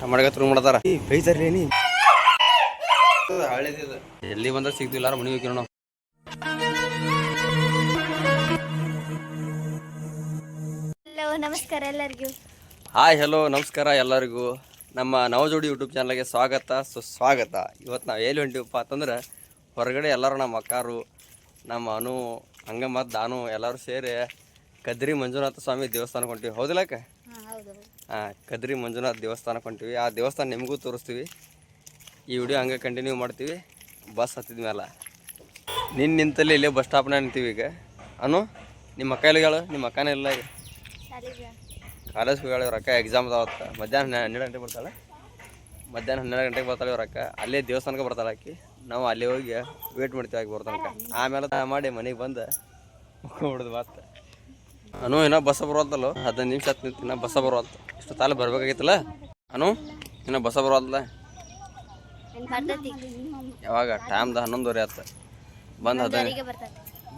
ಟಮಾಟಗ ತುರು ಮಾಡತಾರ ಹಳೇದಿದ. ಎಲ್ಲಿ ಬಂದ್ರೆ ಸಿಗ್ತಿಲ್ಲ ಮನೆ ಹೋಗಿರೋ ನಾವು ಹಲೋ ನಮಸ್ಕಾರ ಎಲ್ಲರಿಗೂ. ಹಾಯ್ ಹಲೋ ನಮಸ್ಕಾರ ಎಲ್ಲರಿಗೂ. ನಮ್ಮ ನವಜೋಡಿ ಯೂಟ್ಯೂಬ್ ಚಾನಲ್ಗೆ ಸ್ವಾಗತ. ಸುಸ್ವಾಗತ. ಇವತ್ತು ನಾವು ಎಲ್ಲಿ ಹೊಂಟಿವಪ್ಪ ಅಂತಂದ್ರೆ ಹೊರಗಡೆ ಎಲ್ಲರೂ ನಮ್ಮ ಅಕ್ಕಾರು ನಮ್ಮ ಅನು ಹಂಗ ಮತ್ತು ದಾನು ಎಲ್ಲರೂ ಸೇರಿ ಕದ್ರಿ ಮಂಜುನಾಥ ಸ್ವಾಮಿ ದೇವಸ್ಥಾನಕ್ಕೆ ಹೊಂಟಿವಿ. ಹೌದಿಲ್ಲಕ್ಕ ಕದ್ರಿ ಮಂಜುನಾಥ ದೇವಸ್ಥಾನಕ್ಕೆ ಹೊಂಟಿವಿ. ಆ ದೇವಸ್ಥಾನ ನಿಮಗೂ ತೋರಿಸ್ತೀವಿ. ಈ ವಿಡಿಯೋ ಹಂಗೆ ಕಂಟಿನ್ಯೂ ಮಾಡ್ತೀವಿ. ಬಸ್ ಹತ್ತಿದ ಮೇಲೆ ನಿನ್ನ ನಿಂತಲ್ಲಿ ಇಲ್ಲೇ ಬಸ್ ಸ್ಟಾಪ್ನ ನಿಂತೀವಿ ಈಗ. ಅನು ನಿಮ್ಮ ಅಕ್ಕ ಎಲ್ಲಿಗಳು ನಿಮ್ಮ ಅಕ್ಕನೇ ಇಲ್ಲ ಈಗ. ಕಾಲೇಜ್ಗೆ ಕಾಲೇಜ್ ಹೋಗ್ಯಾಳ ಇವ್ರ ಅಕ್ಕ. ಎಕ್ಸಾಮ್ ಅದಾವತ್ತ ಮಧ್ಯಾಹ್ನ ಹನ್ನೆರಡು ಗಂಟೆಗೆ ಬರ್ತಾಳೆ. ಮಧ್ಯಾಹ್ನ ಹನ್ನೆರಡು ಗಂಟೆಗೆ ಬರ್ತಾಳೆ ಇವ್ರ ಅಕ್ಕ. ಅಲ್ಲೇ ದೇವಸ್ಥಾನಕ್ಕೆ ಬರ್ತಾಳೆ ಆಕಿ. ನಾವು ಅಲ್ಲಿ ಹೋಗಿ ವೇಟ್ ಮಾಡ್ತೀವಿ ಆಗಿ ಬರ್ತನಕ ಆಮೇಲೆ ಮಾಡಿ ಮನೆಗೆ ಬಂದು ಮುಕ್ಕೊಂಬಿಡ್ದು ಮತ್ತೆ. ಅನು ಏನೋ ಬಸ್ಸ ಬರುವಂತಲ್ಲೋ ಹದಿನೈದು ನಿಮಿಷ ಹತ್ತು ನಿಂತು ಇನ್ನೂ ಬಸ್ಸ ಬರೋತ್ತ ಇಷ್ಟು ತಾಲ ಬರ್ಬೇಕಾಗಿತ್ತಲ್ಲ? ಅನು ಇನ್ನೂ ಬಸ ಬರೋದಲ್ಲ ಯಾವಾಗ? ಟೈಮ್ದ ಹನ್ನೊಂದುವರೆ ಆತ. ಬಂದು ಹದಿನೈದು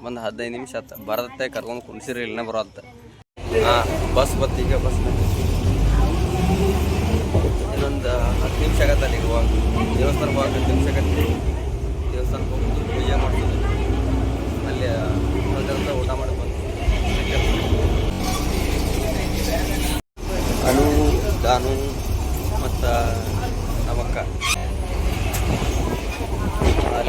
ಬಂದು ಹದಿನೈದು ನಿಮಿಷ ಆತ. ಬರತ್ತೆ ಕರ್ಕೊಂಡು ಕುಣಿಸಿರಿ ಇಲ್ಲೇ ಬರೋತ್ತ ಹಾಂ ಬಸ್ ಬತ್ತು ಈಗ ಬಸ್ ಇನ್ನೊಂದು ಹತ್ತು ನಿಮಿಷ ಆಗತ್ತೆ ಅಲ್ಲಿಗೆ ಹೋಗ ದೇವಸ್ಥಾನ ಹೋಗಿ ಹತ್ತು ನಿಮಿಷ ಆಗತ್ತೆ. ದೇವಸ್ಥಾನಕ್ಕೆ ಹೋಗಿ ಪೂಜೆ ಮಾಡ್ತೀವಿ ಅಲ್ಲಿ ಊಟ ಮಾಡಿ ಬಂದು ಅನು ದಾನು ಮತ್ತು ಕೂತಾರ.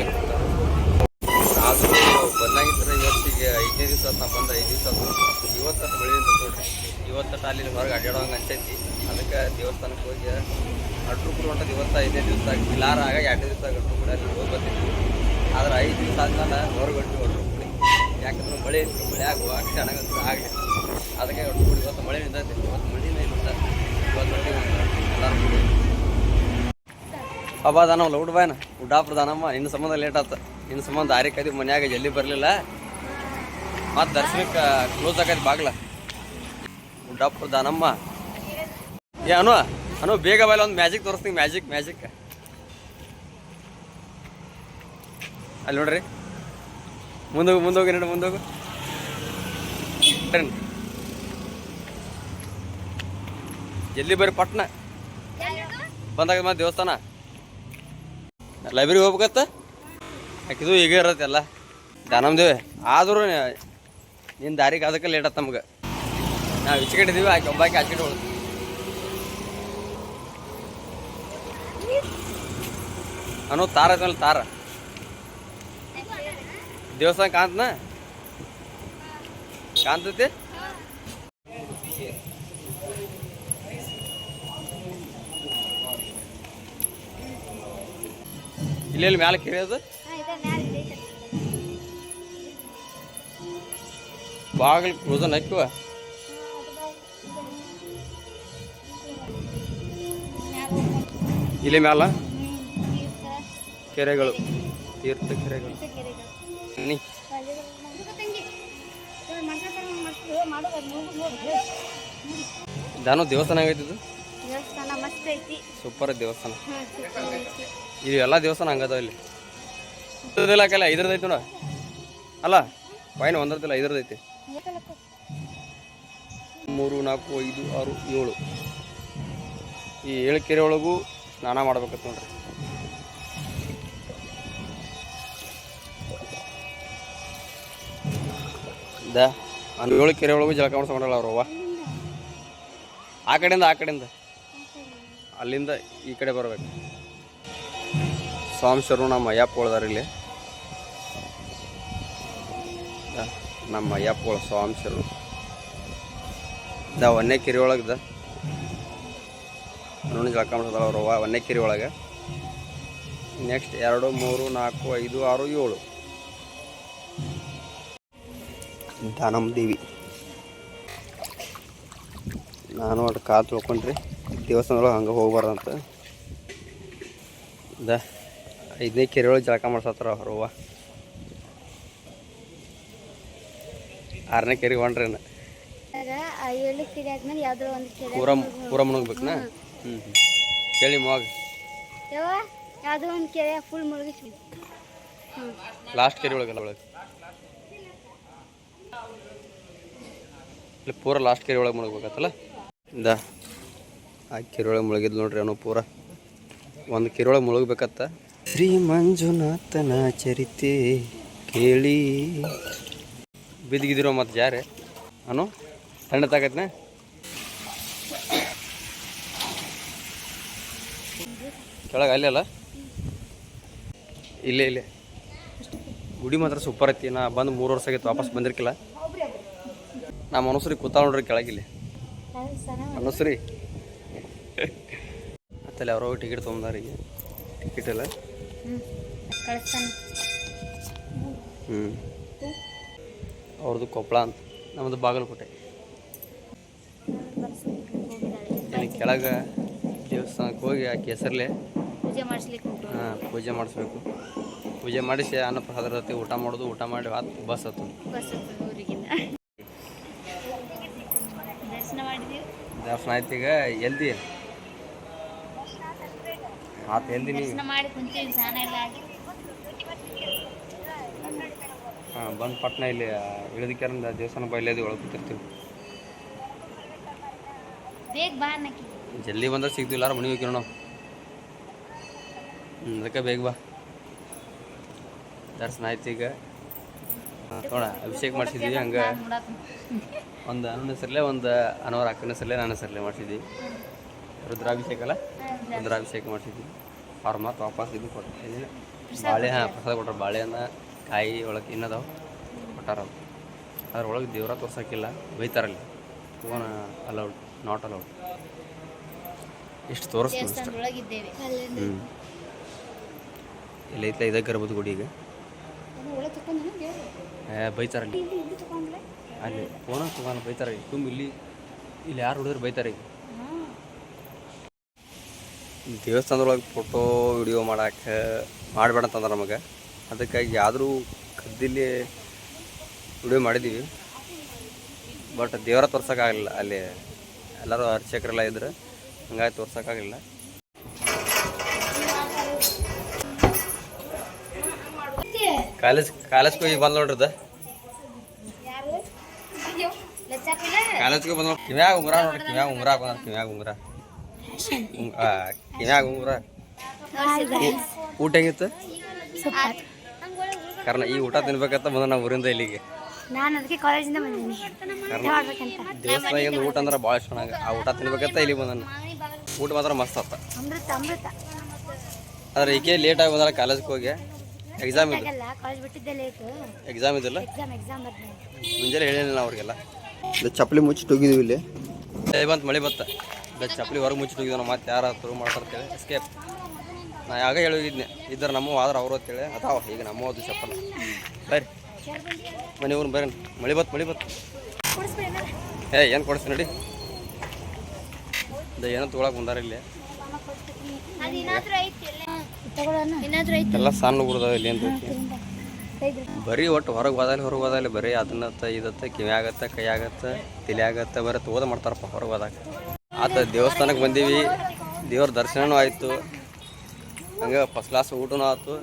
ಆದರೂ ಬಂದಾಗಿದ್ರೆ ಇವತ್ತಿಗೆ ಐದನೇ ದಿವಸ ನಾ ಬಂದ, ಐದು ದಿವಸ ಇವತ್ತು ಬೆಳೆಯಿಂದ ನೋಡ್ರಿ ಇವತ್ತು ಅಲ್ಲಿ ಹೊರಗೆ ಅಡ್ಡಾಡೋಂಗೆ ಅಂತೈತಿ ಅದಕ್ಕೆ ದೇವಸ್ಥಾನಕ್ಕೆ ಹೋಗಿ ಅಟ್ರು ಕೂಡ ಹೊಂಟದ ಇವತ್ತು ಐದನೇ ದಿವಸ ಲಾರ ಆಗ ಎರಡನೇ ದಿವಸ ಅಟ್ರು ಕೂಡ ಅಲ್ಲಿ ಹೋಗಿ ಬಂದಿದ್ವಿ ಆದ್ರೆ ಐದು ದಿವಸ ಆದ್ಮೇಲೆ ಹೊರಗೆ ಹೊಂಟಿವಿ ಅಟ್ರು ಕೂಡಿ ಯಾಕಂದ್ರೆ ಮಳೆ ಮಳೆ ಆಗುವ ಚೆನ್ನಾಗಂತ ಆಗಲಿ ಅದಕ್ಕೆ ಇವತ್ತು ಮಳೆ ನಿಂತೈತೆ ಇವತ್ತು ಮಳೆನೇ ಇಲ್ಲ ಇವತ್ತು ಮಳೆ ಎಲ್ಲರೂ ಅಬ್ಬ ದಾನವಲ್ಲ ಊಟ ದಾನಮ್ಮ ಇನ್ನು ಸಂಬಂಧ ಲೇಟ್ ಆತ. ಇನ್ನು ಸಂಬಂಧ ಆರಿ ಕದಿ, ಮನ್ಯಾಗ ಜಲ್ದಿ ಬರಲಿಲ್ಲ. ಮತ್ತು ದರ್ಶನಕ್ಕೆ ಕ್ಲೋಸ್ ಆಗೈತಿ ಬಾಗ್ಲ. ಉಡಾಪ್ರ ದಾನಮ್ಮ ಏ, ಅನು ಅನು, ಬೇಗ ಬಾಯ್ಲ ಒಂದು ಮ್ಯಾಜಿಕ್ ತೋರಿಸ್ತೀನಿ ಮ್ಯಾಜಿಕ್ ಮ್ಯಾಜಿಕ್ ಅಲ್ಲಿ ನೋಡ್ರಿ. ಮುಂದೋಗಿ ಮುಂದೋಗಿ ನೋಡಿ ಮುಂದೋಗು. ಜಲ್ದಿ ಬರ್ರಿ ಪಟ್ನ ಬಂದಾಗ ಮತ್ತೆ ದೇವಸ್ಥಾನ? ಲೈಬ್ರರಿ ಹೋಗ್ಬೇಕತ್ತ ಯಾಕಿದು ಈಗ ಇರತ್ತೆ ಎಲ್ಲ. ದಾನಮ್ದೇವೆ ಆದರೂ ನಿನ್ನ ದಾರಿಗೆ ಅದಕ್ಕೆ ಲೇಟ್ ಆತ ನಮ್ಗೆ. ನಾವು ಈಚೆ ಕಡೆ ಇದೀವಿ ಆಕೆ ಒಬ್ಬಾಕಿ ಕಡೆ ಹೋಗ್ತೀವಿ ಅನ್ನೋ ತಾರ ಐತಲ್ಲ ತಾರ. ದೇವಸ್ಥಾನ ಕಾಂತನ? ಕಾಂತೈತಿ? ಇಲ್ಲೆಲ್ಲಿ ಮ್ಯಾಲೆ ಕೆರೆ ಅದು ಬಾಗಿಲು ಕ್ಲೋಸನ್ ಹಾಕಿವ. ಇಲ್ಲಿ ಮ್ಯಾಲ? ಕೆರೆಗಳು ತೀರ್ಥ ಕೆರೆಗಳು. ನೀ. ದಾನು ದೇವಸ್ಥಾನ ಆಗೈತಿ ದೇವಸ್ಥಾನ ಮಸ್ತ್ ಐತಿ. ಸೂಪರ್ ದೇವಸ್ಥಾನ. ಇದು ಎಲ್ಲ ದೇವಸ್ಥಾನ ಹಂಗದ ಇಲ್ಲಿ? ಇದ್ರದಿಲ್ಲ ಹಾಕಲ್ಲ ಐದ್ರದ್ದು ಐತಿ ನೋಡ. ಅಲ್ಲ ಫೈನ್ ಒಂದರದಿಲ್ಲ ಐದರದೈತಿ ಮೂರು, ನಾಲ್ಕು, ಐದು, ಆರು, ಏಳು. ಈ ಏಳು ಕೆರೆ ಒಳಗೂ ಸ್ನಾನ ಮಾಡ್ಬೇಕತ್ ನೋಡ್ರಿ. ದ ಏಳು ಕೆರೆ ಒಳಗೂ ಜಳಕ ಮಾಡ್ಸ್ಕೊಂಡಲ್ಲ ಅವ್ರವ್ವ ಆ ಕಡೆಯಿಂದ ಆ ಕಡೆಯಿಂದ. ಅಲ್ಲಿಂದ ಈ ಕಡೆ ಬರ್ಬೇಕು. ಸ್ವಾಮಿಶ್ವರು ನಮ್ಮ ಅಯ್ಯಪ್ಪ ಉಳ್ದಾರ ಇಲ್ಲಿ ನಮ್ಮ ಅಯ್ಯಪ್ಪಗಳು ಸ್ವಾಮಿಶ್ವರು ದ ಒನ್ನೆ ಕೆರೆ ಒಳಗೆ ನೋಡಿ ಜಳಕ ಮಾಡ್ಸೋದಲ್ಲ ಅವ್ರವ್ವ ಒನ್ನೆ ಒಳಗೆ. ನೆಕ್ಸ್ಟ್ ಎರಡು, ಮೂರು, ನಾಲ್ಕು, ಐದು, ಆರು, ಏಳು. ದಾನಮ್ಮ ದೇವಿ. ನಾನು ಒಟ್ಟು ಕಾಲು ತೊಳ್ಕೊಂಡ್ರಿ. ದೇವಸ್ಥಾನದೊಳಗೆ ಹಂಗೆ ಹೋಗ್ಬಾರ್ದಂತ. ದ ಐದನೇ ಕೆರೆ ಒಳಗೆ ಜಳಕ ಮಾಡ್ಸತ್ತಾರ ಅವ್ರವ್ವ ಆರನೇ ಕೆರೆಗೆ ಏಳು ಕೆರೆ ಆದ್ಮೇಲೆ ಯಾವ್ದೋ ಒಂದು ಕೆರೆ ಪೂರ ಪೂರ ಮುಳುಗ್ಬೇಕನಾ ಹ್ಞೂ ಹ್ಞೂ ಕೇಳಿ ಮಗ. ಯಾವ ಯಾವ್ದೋ ಒಂದು ಕೆರೆ ಫುಲ್ ಮುಳುಗಿಸಿ ಹ್ಞೂ ಲಾಸ್ಟ್ ಕೆರೆ ಒಳಗಲ್ಲ ಒಳಗೆ ಇಲ್ಲ ಪೂರ ಲಾಸ್ಟ್ ಕೆರೆ ಒಳಗೆ ಮುಳುಗ್ಬೇಕತ್ತಲ್ಲ ಇಂದ ಆ ಕೆರೊಳಗೆ ಮುಳುಗಿದ್ ನೋಡ್ರಿ ಅವನು ಪೂರ. ಒಂದು ಕೆರೆ ಒಳಗೆ ಮುಳುಗ್ಬೇಕತ್ತ. ಶ್ರೀ ಮಂಜುನಾಥನ ಚರಿತೆ ಕೇಳಿ. ಬಿದ್ದಿಗಿದಿರೋ ಮತ್ತು ಜಾರೆ ಅನು? ತಣ್ಣ ತಾಕತ್ನ? ಕೆಳಗೆ ಅಲ್ಲೇ ಅಲ್ಲ? ಇಲ್ಲೇ ಇಲ್ಲೇ. ಗುಡಿ ಮಾತ್ರ ಸೂಪರ್ ಐತಿ. ನಾ ಬಂದು ಮೂರು ವರ್ಷ ಆಗೈತೆ ವಾಪಸ್ ಬಂದಿರ್ಕಿಲ್ಲ. ನಾ ಮನಸ್ರಿ ಕೂತ ನೋಡ್ರಿ ಕೆಳಗಿಲ್ಲಿ. ಮನಸ್ಸರಿ ಮತ್ತಲ್ಲಿ ಅವರೋ ಟಿಕೆಟ್ ತೊಗೊಂಡಾರ ಈಗ. ಟಿಕೆಟ್ ಅಲ್ಲ ಕಳಿಸ್ತಾನೆ. ಹ್ಞೂ ಅವ್ರದ್ದು ಕೊಪ್ಪಳ ಅಂತ. ನಮ್ಮದು ಬಾಗಲಕೋಟೆ. ಕೆಳಗೆ ದೇವಸ್ಥಾನಕ್ಕೆ ಹೋಗಿ ಆ ಕೆಸರ್ಲೆ ಪೂಜೆ ಮಾಡಿಸ್ಲಿಕ್ಕೆ ಹೋಗ್ರು ಹಾಂ ಪೂಜೆ ಮಾಡಿಸ್ಬೇಕು. ಪೂಜೆ ಮಾಡಿಸಿ ಅನ್ನಪ್ರಸಾದ ಇರುತ್ತೆ ಊಟ ಮಾಡೋದು ಊಟ ಮಾಡಿ ಹತ್ತು ಬಸ್ ಹತ್ತು ದರ್ಶನ ಆಯ್ತು ಈಗ ಎಲ್ದಿ. ಆತ ಎಲ್ದಿ ನೀ ಮಾಡಿ ಕುಂತೀವಿ ಸ್ನಾನ ಎಲ್ಲ ಆಗಿ. ಹಾಂ ಬಂದು ಪಟ್ನ ಇಲ್ಲಿ ಇಳಿದಿಕ್ಯಾರಿಂದ ದೇವಸ್ಥಾನ ಬಯಲೇದು ಒಳಗೆ ಕೂತಿರ್ತೀವಿ. ಬೇಗ ಬಾ ಅನ್ನಕ್ಕೆ ಜಲ್ದಿ ಬಂದ್ರೆ ಸಿಗ್ತಿಲ್ಲ ಮಣಿ ಮನೆ ಹೋಗಿರೋ ನಾವು ಹ್ಞೂ ಅದಕ್ಕೆ ಬೇಗ ಬಾ. ದರ್ಶನ ಆಯ್ತು ಈಗ. ನೋಡ ಅಭಿಷೇಕ ಮಾಡಿಸಿದ್ವಿ ಹಂಗೆ ಒಂದು ಅನ್ನ ಹೆಸರಲ್ಲೇ ಒಂದು ಅನವರ ಅಕ್ಕನ ಹೆಸರಲ್ಲೇ ನನ್ನ ಹೆಸರಲ್ಲೇ ಮಾಡಿಸಿದ್ವಿ. ರುದ್ರಾಭಿಷೇಕ ಅಲ್ಲ? ರುದ್ರಾಭಿಷೇಕ ಮಾಡಿಸಿದ್ವಿ. ಅವ್ರು ಮತ್ತೆ ವಾಪಸ್ ಇದು ಕೊಟ್ಟಿದ್ದೀನಿ ಬಾಳೆ ಹಾಂ ಪ್ರಸಾದ ಕೊಟ್ಟರು ಬಾಳೆಹಣ್ಣ ಕಾಯಿ ಒಳಗೆ ಇನ್ನದಾವ ಕೊಟ್ಟಾರ ಅದ್ರ ಅದ್ರೊಳಗೆ ದೇವ್ರ ತೋರ್ಸೋಕ್ಕಿಲ್ಲ ಬೈತಾರಲ್ಲಿ ಫೋನ್ ಅಲೌಡ್ ನಾಟ್ ಅಲೌಡ್ ಇಷ್ಟು ತೋರಿಸ್ತೀವಿ ಹ್ಞೂ ಇಲ್ಲ ಐತ್ಲ? ಇದಕ್ಕೆ ಗರ್ಭದ ಗುಡಿ ಈಗ. ಬೈತಾರಲ್ಲಿ. ಅಲ್ಲಿ ಫೋನ ತಗೊಂಡು ಬೈತಾರೆ ತುಂಬ ಇಲ್ಲಿ ಇಲ್ಲಿ ಯಾರು ಹುಡುಗರು ಬೈತಾರೆ ಈಗ. ದೇವಸ್ಥಾನದೊಳಗೆ ಫೋಟೋ ವಿಡಿಯೋ ಮಾಡಕ್ಕೆ ಮಾಡಬೇಡ ಅಂತಂದ್ರೆ ನಮಗೆ. ಅದಕ್ಕಾಗಿ ಆದರೂ ಕದ್ದಿಲ್ಲಿ ವಿಡಿಯೋ ಮಾಡಿದ್ದೀವಿ ಬಟ್ ದೇವರ ತೋರ್ಸೋಕ್ಕಾಗಲಿಲ್ಲ. ಅಲ್ಲಿ ಎಲ್ಲರೂ ಅರ್ಚಕರೆಲ್ಲ ಇದ್ರೆ. ಹಂಗಾಗಿ ತೋರ್ಸೋಕ್ಕಾಗಲಿಲ್ಲ. ಕಾಲೇಜ್ ಕಾಲೇಜ್ಗೆ ಹೋಗಿ ಬಂದ್ ನೋಡ್ರದ ಕಾಲೇಜ್ಗೆ ಬಂದ್ ನೋಡಿ ಕಿವ್ಯಾಗ ಉಂಗ್ರ ನೋಡ್ರಿ ಕಿವ್ಯಾಗ ಉಂಗ್ರ ಹಾಕೊಂಡ್ ಕಿವ್ಯಾಗ ಉಂಗ್ರ. ಉಂಗ್- ಉಂಗುರ ಊಟ ಹೆಂಗಿತ್ತು? ಕಾರಣ ಈ ಊಟ ತಿನ್ಬೇಕಂತ ಬಂದ ನಾವು ಊರಿಂದ ಇಲ್ಲಿಗೆ. ನಾನು ಅದಕ್ಕೆ ಕಾಲೇಜಿಂದ ಬಂದೀನಿ. ದೇವಸ್ಥಾನದಿಂದ ಊಟ ಅಂದ್ರೆ ಭಾಳ ಚೆನ್ನಾಗಿ ಆ ಊಟ ತಿನ್ಬೇಕಂತ ಇಲ್ಲಿ ಬಂದ ಊಟ ಮಾತ್ರ ಮಸ್ತ್ ಆತ. ಅಮೃತ ಅಮೃತ. ಆದ್ರೆ ಈಕೆ ಲೇಟಾಗಿ ಬಂದ್ರೆ ಕಾಲೇಜ್ಗೆ ಹೋಗಿ. ಎಕ್ಸಾಮ್ ಇದೆ. ಕಾಲೇಜ್ ಬಿಟ್ಟಿದ್ದೆ ಲೇಟು ಎಕ್ಸಾಮ್ ಇದಿಲ್ಲ? ಎಕ್ಸಾಮ್ ಎಕ್ಸಾಮ್ ಬರ್ತೀನಿ. ಮುಂಜಾನೆ ಹೇಳಿಲ್ಲ ಅವ್ರಿಗೆಲ್ಲ. ಚಪ್ಪಲಿ ಮುಚ್ಚಿಟ್ಟು ಹೋಗಿದ್ವಿ ಇಲ್ಲಿ. ಬಂತ ಬಂತು ಮಳೆ ಬತ್ತ? ಚಪ್ಪಲಿ ಹೊರಗೆ ಮುಚ್ಚಿಟ್ಟು ಹೋಗಿದ್ದೆ ಮತ್ತೆ ಯಾರು ಥ್ರೂ ಮಾಡ್ತಾರೆ ಎಸ್ಕೇಪ್ ನಾ ಯಾವಾಗ ಹೇಳಿದ್ನೆ ಇದ್ದಾರೆ ನಮ್ಮ ಆದ್ರೆ ಅವ್ರು ಅಂತೇಳಿ ಅದಾವ, ಈಗ ನಮ್ಮ ಅದು ಚಪ್ಪಲ. ಬರ್ರಿ. ಮನೆ ಊರು ಬರ್ರಿ. ಮಳೆ ಬತ್, ಮಳೆ ಬತ್ತು ಏ, ಏನು ಕೊಡಿಸ್ತೀನಿ ನೋಡಿ. ಇದು ಏನೋ ತೊಗೊಳಕ್ಕೆ ಬಂದಾರ ಇಲ್ಲಿ. ಅದು ಎಲ್ಲ ಸಣ್ಣ ಊರ್ದಾವ ಇಲ್ಲಿ, ಏನು ಬರೀ ಒಟ್ಟು ಹೊರಗೆ ಹೋದಲ್ಲಿ ಹೊರಗೆ ಹೋದಲ್ಲಿ ಬರೀ ಅದನ್ನತ್ತ, ಇದತ್ತ ಕಿವಿ ಆಗತ್ತೆ ಕೈ ಆಗತ್ತೆ ತಲೆ ಆಗತ್ತ ಬರೀ ತೋದ ಮಾಡ್ತಾರಪ್ಪ, ಹೊರಗೆ ಹೋದಾಗ. ಆತ ದೇವಸ್ಥಾನಕ್ಕೆ ಬಂದೀವಿ. ದೇವ್ರ ದರ್ಶನವೂ ಆಯಿತು. ಹಂಗೆ ಫಸ್ಟ್ ಕ್ಲಾಸ್ ಊಟನೂ ಆಯ್ತು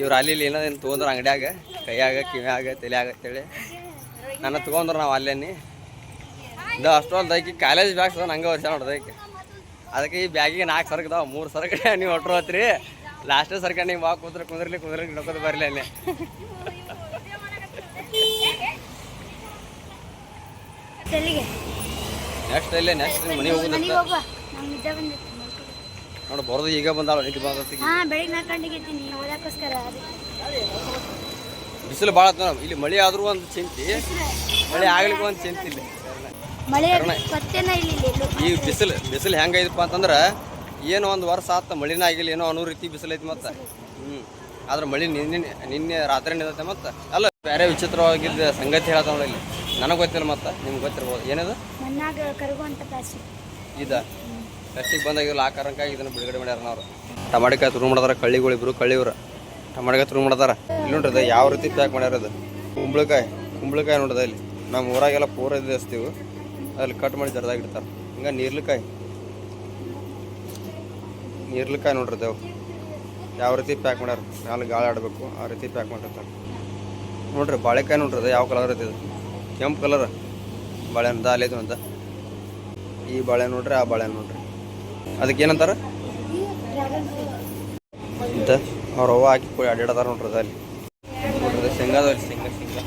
ಇವ್ರು ಅಲ್ಲಿ ಇಲ್ಲಿ ಏನು ತೊಗೊಂಡ್ರು ಅಂಗಡ್ಯಾಗ, ಕೈಯಾಗ, ಕಿವ್ಯಾಗ ತಲೆ ಅಂತೇಳಿ. ನನ್ನ ತೊಗೊಂಡ್ರು ನಾವು ಅಲ್ಲೇನಿ ಇದು ಅಷ್ಟೊಂದು ಆಕಿ ಕಾಲೇಜ್ ಬ್ಯಾಗ್ ಸಹ ನಂಗೆ ವರ್ಷ ನೋಡ್ದೈಕಿ ಅದಕ್ಕೆ ಈ ಬ್ಯಾಗಿಗೆ ನಾಲ್ಕು ಸರ್ಕದಾವ ಮೂರು ಸರ್ಕ ನೀವು ಹೊಟ್ರು ಹೋತ್ರಿ. ಲಾಸ್ಟ್ ಸರ್ಕ ನೀವು ಬಾ ಕುಂದ್ರೆ ಕುಂದ್ರಲಿ ಕುಂದ್ರಲಿ ನಡ್ಕೋದು ಬರಲಿ ಅಲ್ಲಿ ನೆಕ್ಸ್ಟ್ ಇಲ್ಲೇ ನೆಕ್ಸ್ಟ್ ಮನೆ ಮನೆಗೆ ಹೋಗುವ. ನಿದ್ದೆ ಬಂದಿತ್ತು ನೋಡಿ ಬರೋದು ಈಗ ಬಂದಾಳ ಬಂದತ್ತಿ ಹಾ ಬೆಳಿಗ್ಗೆ ನಾಲ್ಕು ಗಂಟೆಗೆ ಎತ್ತೀನಿ ಓದಕ್ಕೋಸ್ಕರ ಬಿಸಿಲು ಭಾಳ ಆತು ಇಲ್ಲಿ ಮಳೆ ಆದ್ರೂ ಒಂದು ಚಿಂತಿ. ಮಳೆ ಆಗ್ಲಿಕ್ಕೂ ಒಂದು ಚಿಂತಿ ಇಲ್ಲಿ. ಮಳೆ. ಪತ್ತೆನ ಇಲ್ಲಿ. ಈ ಬಿಸಿಲು ಬಿಸಿಲು ಹೆಂಗೈತಪ್ಪ ಅಂತಂದ್ರೆ ಏನೋ ಒಂದು ವರ್ಷ ಆತ ಮಳಿನ ಆಗಿಲ್ಲ ಏನೋ ಅನ್ನೋ ರೀತಿ ಬಿಸಿಲು ಐತಿ ಮತ್ತೆ. ಹ್ಞೂ ಆದ್ರೆ ಮಳಿ ನಿನ್ನೆ ನಿನ್ನೆ ರಾತ್ರಿ ನಿಂತೈತೆ ಮತ್ತೆ. ಅಲ್ಲ ಬೇರೆ ವಿಚಿತ್ರವಾಗಿದ್ದ ಸಂಗತಿ ಹೇಳತ್ತವಲ್ಲ ಇಲ್ಲಿ. ನನಗೆ ಗೊತ್ತಿಲ್ಲ ಮತ್ತೆ ನಿಮ್ಗೆ ಗೊತ್ತಿರ್ಬೋದು. ಏನದು? ಮಣ್ಣಾಗ ಕರಗುವಂಥ ಪ್ಲಾಸ್ಟಿಕ್ ಇದ. ಪ್ಲಾಸ್ಟಿಕ್ ಬಂದಾಗಿಲ್ಲ ಆ ಕಾರಣಕ್ಕಾಗಿ ಇದನ್ನು ಬಿಡುಗಡೆ ಮಾಡ್ಯಾರ ನಾವು ಟಮಾಟಿಕಾಯಿ ತುರು ಮಾಡಿದಾರ, ಕಳ್ಳಿಗಳು ಇಬ್ರು ಕಳ್ಳಿವ್ರು. ಟಮಾಟಿಕಾಯಿ ತುರು ಮಾಡಿದಾರ. ಇಲ್ಲಿ ನೋಡ್ರಿ ಯಾವ ರೀತಿ ಪ್ಯಾಕ್ ಮಾಡ್ಯಾರ ಅದು. ಕುಂಬಳಕಾಯಿ ಕುಂಬಳಕಾಯಿ ನೋಡ್ರಿ ಇಲ್ಲಿ. ನಮ್ಮ ಊರಾಗೆಲ್ಲ ಪೂರ ಇದು ಹಚ್ತೀವಿ ಅಲ್ಲಿ ಕಟ್ ಮಾಡಿ ಜರ್ದಾಗ ಇಡ್ತಾರೆ. ಹಿಂಗೆ ನೀರ್ಲಿಕಾಯಿ. ನೀರ್ಲಿಕಾಯಿ ನೋಡ್ರಿ ಅದೇವು ಯಾವ ರೀತಿ ಪ್ಯಾಕ್ ಮಾಡ್ಯಾರ. ಮ್ಯಾಲೆ ಗಾಳಿ ಆಡಬೇಕು, ಆ ರೀತಿ ಪ್ಯಾಕ್ ಮಾಡಿರ್ತಾರೆ. ನೋಡ್ರಿ ಬಾಳೆಕಾಯಿ ನೋಡ್ರಿ ಯಾವ ಕಲರ್ ಐತಿ ಇದು ಕೆಂಪು ಕಲರ್ ಬಾಳೆಹಣ್ಣು ದಾಲ್ ಐತಿ ಅಂತ ಈ ಬಾಳೆ ನೋಡ್ರಿ, ಆ ಬಾಳೆ ನೋಡ್ರಿ. ಅದಕ್ಕೆ ಏನಂತಾರ ಅಂತ ಅವ್ರ ಅವ್ವ ಹಾಕಿ ಕೊಡಿ ಅಡ್ಡಾಡತಾರ ನೋಡ್ರಿ ದಾಲಿ ಅಲ್ಲಿ. ನೋಡ್ರಿ ಶೇಂಗಾದ ಶೇಂಗಾ ಶೇಂಗಾ.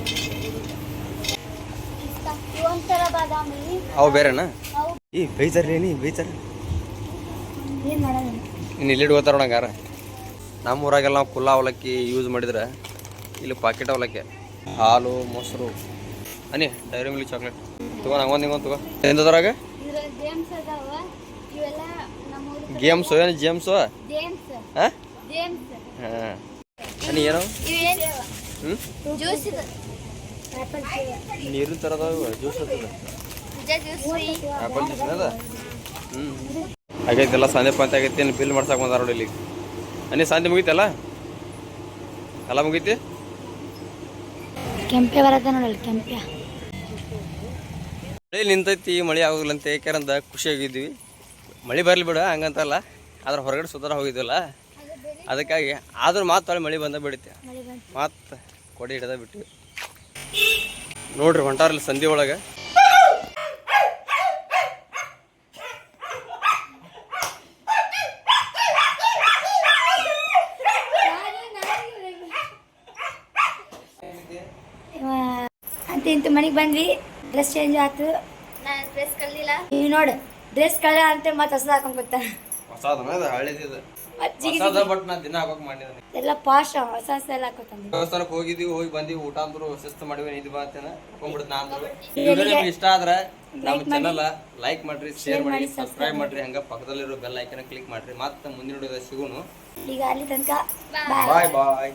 ಅವು ಬೇರೆನಾ? ಈ ಬೈತಾರ್ರಿ ನೀ ಬೈತಾರ ಇನ್ನು ಇಲ್ಲಿ ಇಟ್ಕೋತಾರ ನಂಗಾರ ನಮ್ಮ ಊರಾಗೆಲ್ಲ ನಾವು ಕುಲ್ಲ ಅವಲಕ್ಕಿ ಯೂಸ್ ಮಾಡಿದ್ರೆ, ಇಲ್ಲಿ ಪಾಕೆಟ್ ಅವಲಕ್ಕಿ, ಹಾಲು, ಮೊಸರು. ಅನಿ ಡೈರಿ ಮಿಲ್ಕ್ ಚಾಕ್ಲೇಟ್. ತಗೋ ನಂಗೊಂದು ಹಿಂಗೊಂದು ತಗೋ. ಎಂದದ್ರಾಗ ಅದರಾಗ ಗೇಮ್ಸ್ ಅದಾವ ಇವೆಲ್ಲ ನಮ್ಮ ಊರಿಗೆ ಗೇಮ್ಸು ಏನು ಜೇಮ್ಸು ಗೇಮ್ಸ್ ಹಾಂ? ಅನಿ ಏನು? ನೀರಿನ ಥರದ ಜ್ಯೂಸ್ ಆಗ್ತದೆ ಜ್ಯೂಸ್ ಆ್ಯಪಲ್ ಜ್ಯೂಸ್ ಅದ ಹ್ಞೂ ಆಗೈತೆಲ್ಲ ಸಂಜೆ ಪಂಚ ಆಗೈತಿ ಏನು ಬಿಲ್ ಮಾಡ್ಸಕ್ಕೆ ಬಂದಾರ ನೋಡಿ ಇಲ್ಲಿ. ಅನಿ ಸಂಜೆ ಮುಗೀತಲ್ಲ? ಎಲ್ಲ ಮುಗೀತಿ? ಕೆಂಪೆ ಬರತ್ತೆ ನೋಡಲ್ಲ ಕೆಂಪೆ. ಮಳೆ ನಿಂತೈತಿ ಮಳೆ ಅಂತ ಯಾಕಂದ ಖುಷಿಯಾಗಿದ್ವಿ ಮಳೆ ಬರಲಿ ಬಿಡ ಹಂಗಂತಲ್ಲ. ಆದ್ರೆ ಹೊರಗಡೆ ಸುಧಾರ ಹೋಗಿದ್ವಲ್ಲ. ಅದಕ್ಕಾಗಿ ಆದ್ರೂ ಮಾತು ಮಳೆ ಬಂದ ಬಿಡುತ್ತೆ. ಮತ್ತೆ ಕೊಡಿ ಹಿಡ್ದ ಬಿಟ್ಟಿವಿ ನೋಡ್ರಿ ಹೊಂಟಾರಲ್ಲ ಸಂಧಿ ಒಳಗೆ. ಅಂತ ಮನೆಗೆ ಬಂದ್ವಿ. ಡ್ರೆಸ್ ಚೇಂಜ್ ಆಯ್ತು. ನಾನು ಡ್ರೆಸ್ ಕಲ್ದಿಲ್ಲ ಈಗ ನೋಡು ಡ್ರೆಸ್ ಕಳ್ದ ಅಂತ ಮತ್ತೆ ಹೊಸದ ಹಾಕೊಂಡ್ ಬರ್ತಾರ ಹೊಸದನ ಅದು ಹಳೇದಿದೆ. ಮತ್ತೆ ಜಿಗಿ ಹೊಸದ ಬಟ್ ನಾ ದಿನ ಹಾಕೋಕ್ ಮಾಡಿದ್ದೀನಿ ಎಲ್ಲ ಪಾಶ ಹೊಸ ಹೊಸ ಎಲ್ಲ ಹಾಕೋತಂದು ದೇವಸ್ಥಾನಕ್ಕೆ ಹೋಗಿದ್ವಿ ಹೋಗಿ ಬಂದಿವಿ ಊಟ ಅಂದ್ರು ಶಿಸ್ತು ಮಾಡಿವಿ ಇದು ಬಾತೇನ ಹಾಕೊಂಡ್ಬಿಡುತ್ತೆ ನಾ ಅಂದ್ರು. ವಿಡಿಯೋ ನಿಮ್ಗೆ ಇಷ್ಟ ಆದ್ರೆ ನಮ್ಮ ಚಾನಲ್ ಲೈಕ್ ಮಾಡ್ರಿ ಶೇರ್ ಮಾಡಿ ಸಬ್ಸ್ಕ್ರೈಬ್ ಮಾಡ್ರಿ ಹಂಗ ಪಕ್ಕದಲ್ಲಿರೋ ಬೆಲ್ ಐಕನ್ ಕ್ಲಿಕ್ ಮಾಡ್ರಿ. ಮತ್ತೆ ಮುಂದಿನ ವಿಡಿಯೋದಾಗ ಸಿಗೋನು. ಈಗ ಅಲ್ಲಿ ತನಕ ಬಾಯ್ ಬಾಯ್